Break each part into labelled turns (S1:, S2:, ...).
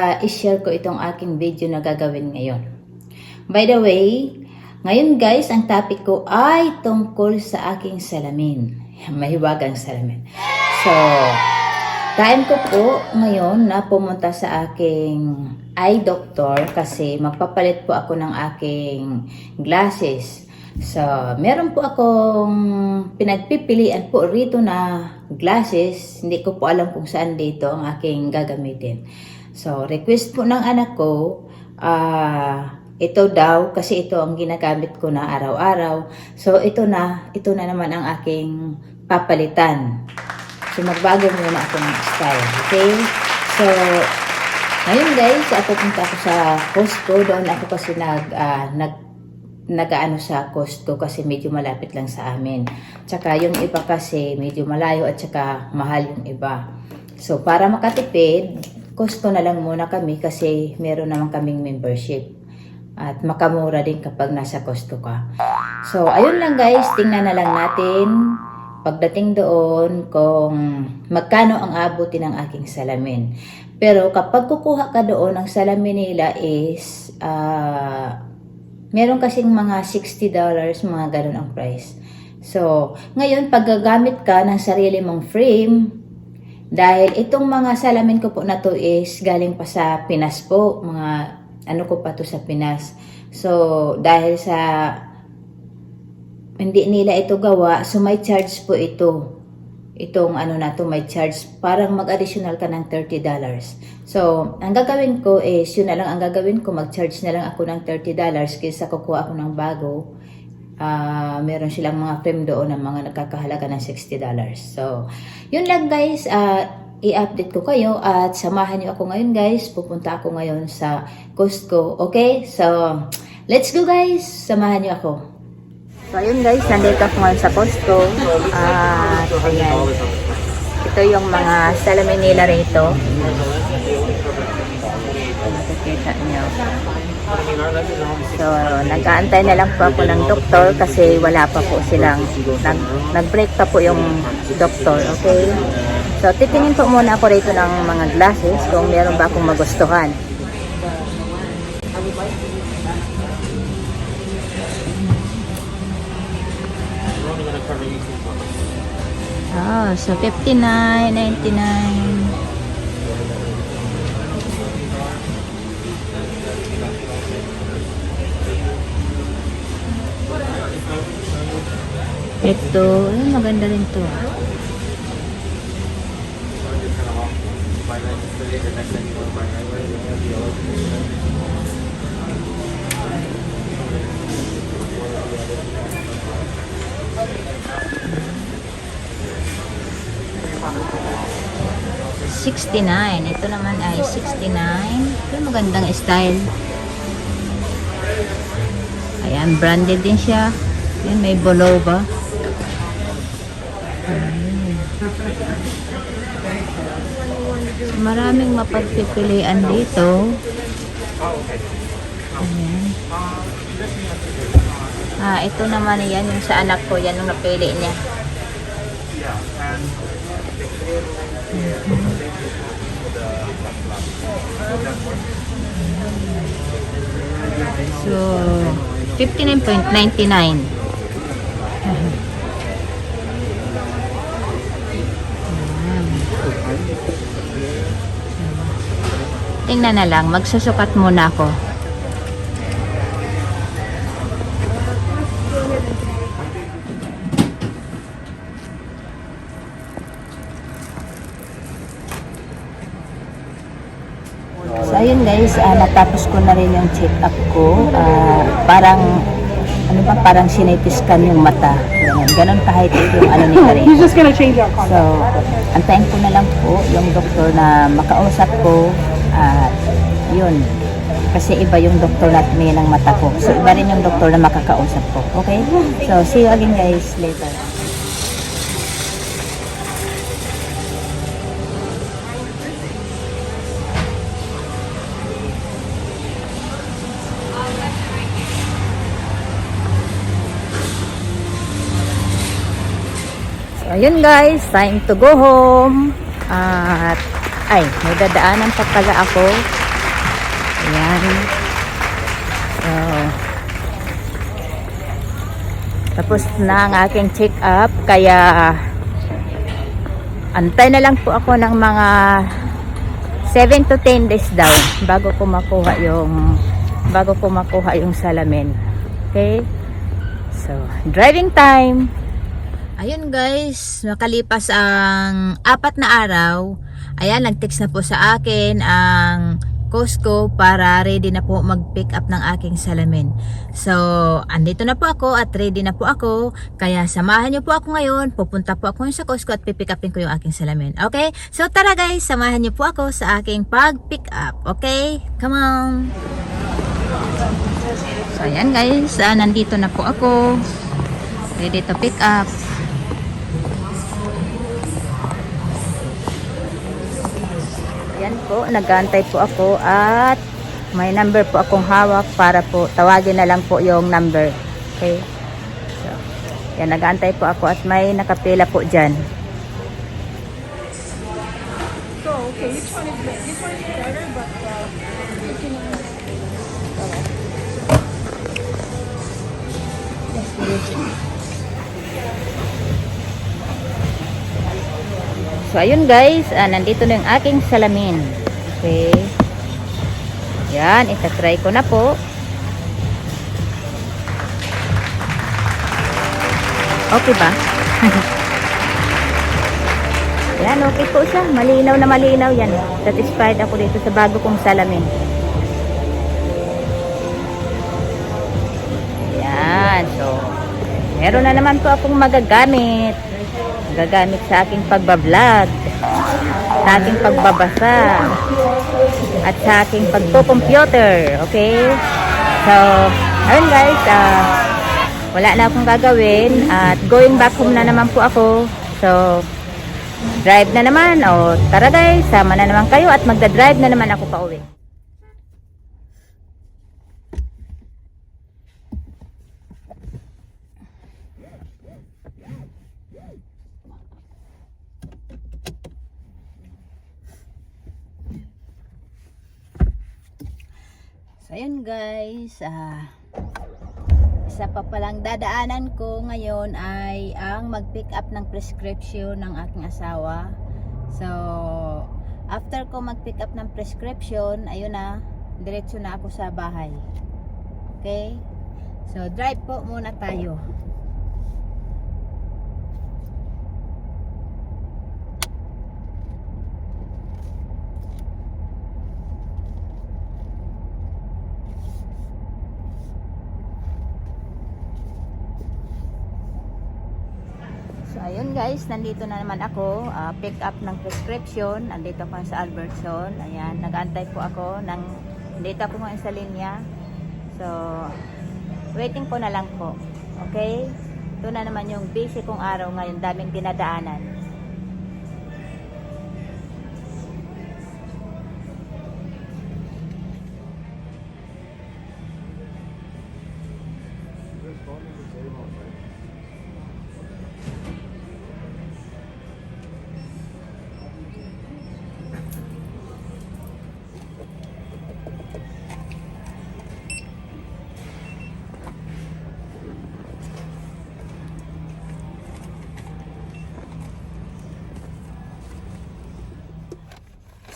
S1: uh, i-share ko itong aking video na gagawin ngayon. By the way, ngayon guys, ang topic ko ay tungkol sa aking salamin. Mahiwagang salamin. So, time ko po ngayon na pumunta sa aking eye doctor kasi magpapalit po ako ng aking glasses. So, meron po akong pinagpipilian po rito na glasses. Hindi ko po alam kung saan dito ang aking gagamitin. So, request po ng anak ko, ah, ito daw kasi ito ang ginagamit ko na araw-araw. So, ito na, ito na naman ang aking papalitan. So, magbago muna ako ng style. Okay? So, ngayon guys, ako punta ako sa Costco. Doon ako kasi nag, ah, nag nagaano sa Costco kasi medyo malapit lang sa amin. Tsaka yung iba kasi medyo malayo at tsaka mahal yung iba. So para makatipid, Costco na lang muna kami kasi meron naman kaming membership. At makamura din kapag nasa Costco ka. So ayun lang guys, tingnan na lang natin pagdating doon kung magkano ang abutin ng aking salamin. Pero kapag kukuha ka doon, ang salamin nila is ah Meron kasing mga $60, mga ganun ang price. So, ngayon, pag gagamit ka ng sarili mong frame, dahil itong mga salamin ko po na to is galing pa sa Pinas po, mga ano ko pa to sa Pinas. So, dahil sa hindi nila ito gawa, so may charge po ito. Itong ano na to, may charge. Parang mag-additional ka ng $30. So, ang gagawin ko is, yun na lang ang gagawin ko, mag-charge na lang ako ng $30 kaysa kukuha ako ng bago. Ah, meron silang mga frame doon na mga nagkakahalaga ng $60. So, yun lang guys, ah, i-update ko kayo at samahan niyo ako ngayon guys. Pupunta ako ngayon sa Costco. Okay? So, let's go guys! Samahan niyo ako. So, ayun guys, nandito ako ngayon sa Costco. At, ayan. Ito yung mga salamin nila rito. Nakikita niyo. So, nag-aantay na lang po ako ng doktor kasi wala pa po silang, nag, nag-break pa po yung doktor, okay? So, titingin po muna ako rito ng mga glasses kung meron ba akong magustuhan. Ah, so 59.99. Ito, ay, maganda rin to. Sixty-nine. Ito naman ay 69. Ito magandang style. Ayan, branded din siya. Ayan, may below ba? Maraming mapagpipilian dito. Ayan. Ah, ito naman yan, yung sa anak ko, yan yung napili niya. So, 59.99. Tingnan na lang, magsusukat muna ako. So ayun guys, ah, natapos ko na rin yung check-up ko. Ah, parang, ano ba, parang sinitiskan yung mata. Ganun, ganun kahit yung ano ni Karina.
S2: He's just gonna change our
S1: So, antayin ko na lang po yung doktor na makausap ko at yun. Kasi iba yung doktor na tumingin ng mata ko. So, iba rin yung doktor na makakausap ko. Okay? So, see you again guys later. So, ayun guys, time to go home. At, ay, may dadaanan pa pala ako Ayan. So, tapos na ang aking check up. Kaya, antay na lang po ako ng mga 7 to 10 days daw bago ko makuha yung bago ko makuha yung salamin. Okay? So, driving time. Ayun guys, nakalipas ang apat na araw. Ayan, nag-text na po sa akin ang Costco para ready na po mag-pick up ng aking salamin. So, andito na po ako at ready na po ako. Kaya samahan niyo po ako ngayon. Pupunta po ako sa Costco at pipick upin ko yung aking salamin. Okay? So, tara guys, samahan niyo po ako sa aking pag-pick up. Okay? Come on! So, ayan guys, ah, nandito na po ako. Ready to pick up. Yan po, nagantay po ako at may number po akong hawak para po tawagin na lang po yung number. Okay? So, yan, nagantay po ako at may nakapila po dyan.
S2: So, okay, which one is better? This one is better, but uh, you can
S1: So, ayun guys, ah, nandito na yung aking salamin. Okay. Yan, itatry ko na po. Okay ba? yan, okay po siya. Malinaw na malinaw yan. Satisfied ako dito sa bago kong salamin. Yan, so, meron na naman po akong magagamit. Gagamit sa aking pagbablog, sa aking pagbabasa, at sa aking pagpo-computer. Okay? So, ayun guys, ah, wala na akong gagawin at going back home na naman po ako. So, drive na naman. O, tara guys, sama na naman kayo at magda-drive na naman ako pa uwi. So, ayun guys, ah, isa pa palang dadaanan ko ngayon ay ang mag-pick up ng prescription ng aking asawa. So, after ko mag-pick up ng prescription, ayun na, diretso na ako sa bahay. Okay? So, drive po muna tayo. So, ayun guys, nandito na naman ako. ah, pick up ng prescription. Nandito ako sa Albertson. Ayan, nag-antay po ako. Ng, nandito ako ngayon sa linya. So, waiting po na lang po. Okay? Ito na naman yung busy kong araw ngayon. Daming dinadaanan.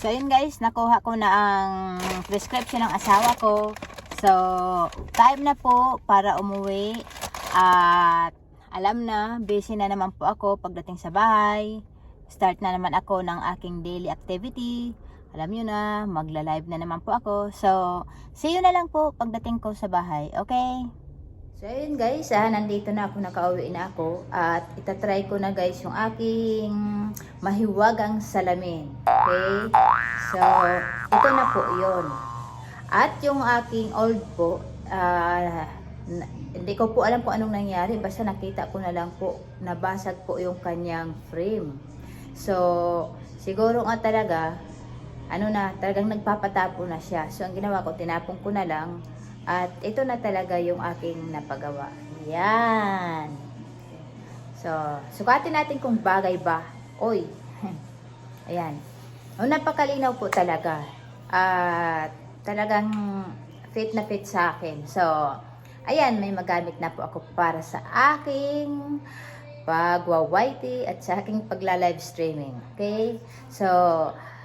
S1: So, yun guys, nakuha ko na ang prescription ng asawa ko. So, time na po para umuwi. At alam na, busy na naman po ako pagdating sa bahay. Start na naman ako ng aking daily activity. Alam nyo na, magla-live na naman po ako. So, see you na lang po pagdating ko sa bahay. Okay? So, ayun guys, ah, nandito na ako, nakauwi na ako. At itatry ko na guys yung aking mahiwagang salamin. Okay? So, ito na po yon At yung aking old po, ah, na- hindi ko po alam kung anong nangyari. Basta nakita ko na lang po, nabasag po yung kanyang frame. So, siguro nga talaga, ano na, talagang nagpapatapo na siya. So, ang ginawa ko, tinapon ko na lang. At ito na talaga yung aking napagawa. Yan. So, sukatin natin kung bagay ba. Oy. Ayan. Oh, napakalinaw po talaga. At talagang fit na fit sa akin. So, ayan, may magamit na po ako para sa aking pagwa-whitey at sa aking pagla-live streaming. Okay? So,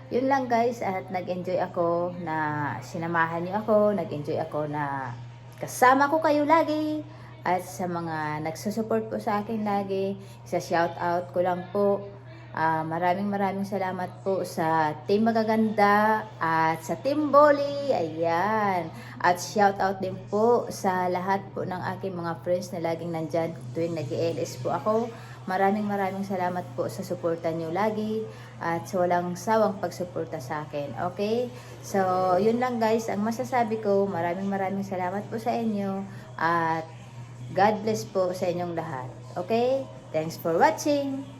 S1: yun lang guys at nag-enjoy ako na sinamahan niyo ako, nag-enjoy ako na kasama ko kayo lagi at sa mga nagsusupport po sa akin lagi, sa shout out ko lang po Ah, maraming maraming salamat po sa Team Magaganda at sa Team Bolly. Ayan. At shout out din po sa lahat po ng aking mga friends na laging nandyan tuwing nag ls po ako. Maraming maraming salamat po sa suporta nyo lagi at sa walang sawang pagsuporta sa akin. Okay? So, yun lang guys. Ang masasabi ko, maraming maraming salamat po sa inyo at God bless po sa inyong lahat. Okay? Thanks for watching.